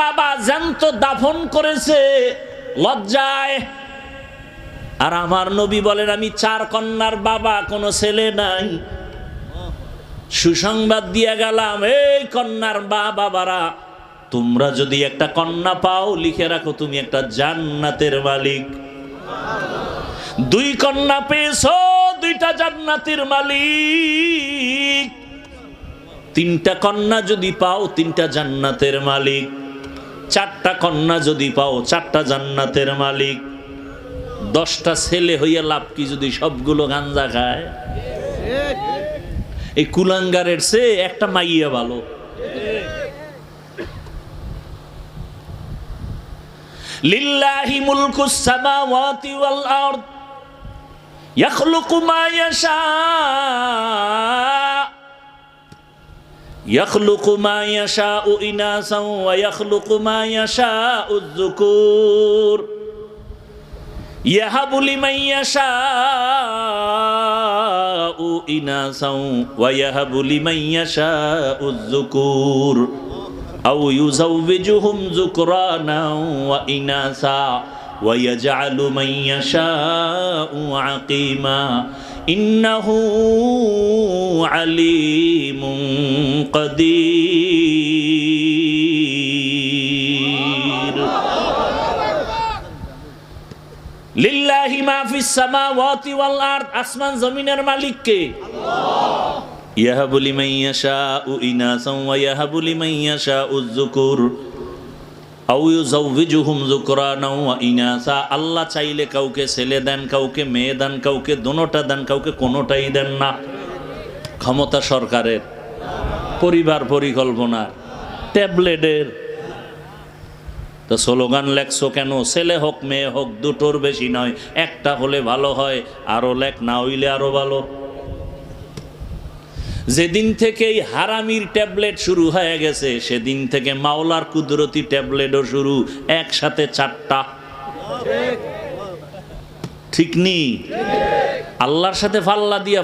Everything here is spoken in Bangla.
বাবা জ্যান্ত দাফন করেছে, লজ্জায়। আর আমার নবী বলেন, আমি চার কন্যার বাবা, কোনো ছেলে নাই। সুসংবাদ দিয়ে গেলাম, এই কন্যার বা বাবারা, তোমরা যদি একটা কন্যা পাও, লিখে রাখো তুমি একটা জান্নাতের মালিক। দুই কন্যা পেয়েছ, দুইটা জান্নাতের মালিক। তিনটা কন্যা যদি পাও, তিনটা জান্নাতের মালিক। চারটা কন্যা যদি পাও, চারটা জান্নাতের মালিক। দশটা ছেলে হইয়া লাভ কি যদি সবগুলো গাঞ্জা খায়? এই কুলাঙ্গারের সে একটা মাইয়া ভালো। লিল্লাহি ওয়াল আরদ মা ইয়াশা। يخلق ما يشاء إناثا ويخلق ما يشاء الذكور. يهب لمن يشاء إناثا ويهب لمن يشاء الذكور. أو يزوجهم ذكرانا وإناثا ويجعل من يشاء عقيما. ইন্নাহু আলিমুন কদির। লিল্লাহি মা ফিস সামাওয়াতি ওয়াল আরদ, আসমান জমিনের মালিক কে আল্লাহ ইয়াহাবু লিমান ইয়াশাউ ইনাসাও ওয়া ইয়াহাবু মাইয়াশা ইয়াশাউ আল্লাহ চাইলে কাউকে ছেলে দেন, কাউকে মেয়ে দেন, কাউকে দোনোটা দেন, কাউকে কোনোটাই দেন না। ক্ষমতা সরকারের, পরিবার পরিকল্পনা ট্যাবলেটের। তো স্লোগান লেখছো কেন? ছেলে হোক, মেয়ে হোক, দুটোর বেশি নয়, একটা হলে ভালো হয়, আরও লেখ, না হইলে আরও ভালো। যেদিন থেকে এই হারামির ট্যাবলেট শুরু হয়ে গেছে, সেদিন থেকে মাওলার কুদরতি ট্যাবলেটও শুরু, একসাথে চারটা। ঠিক নি আল্লাহর সাথে ফাল্লা দিয়া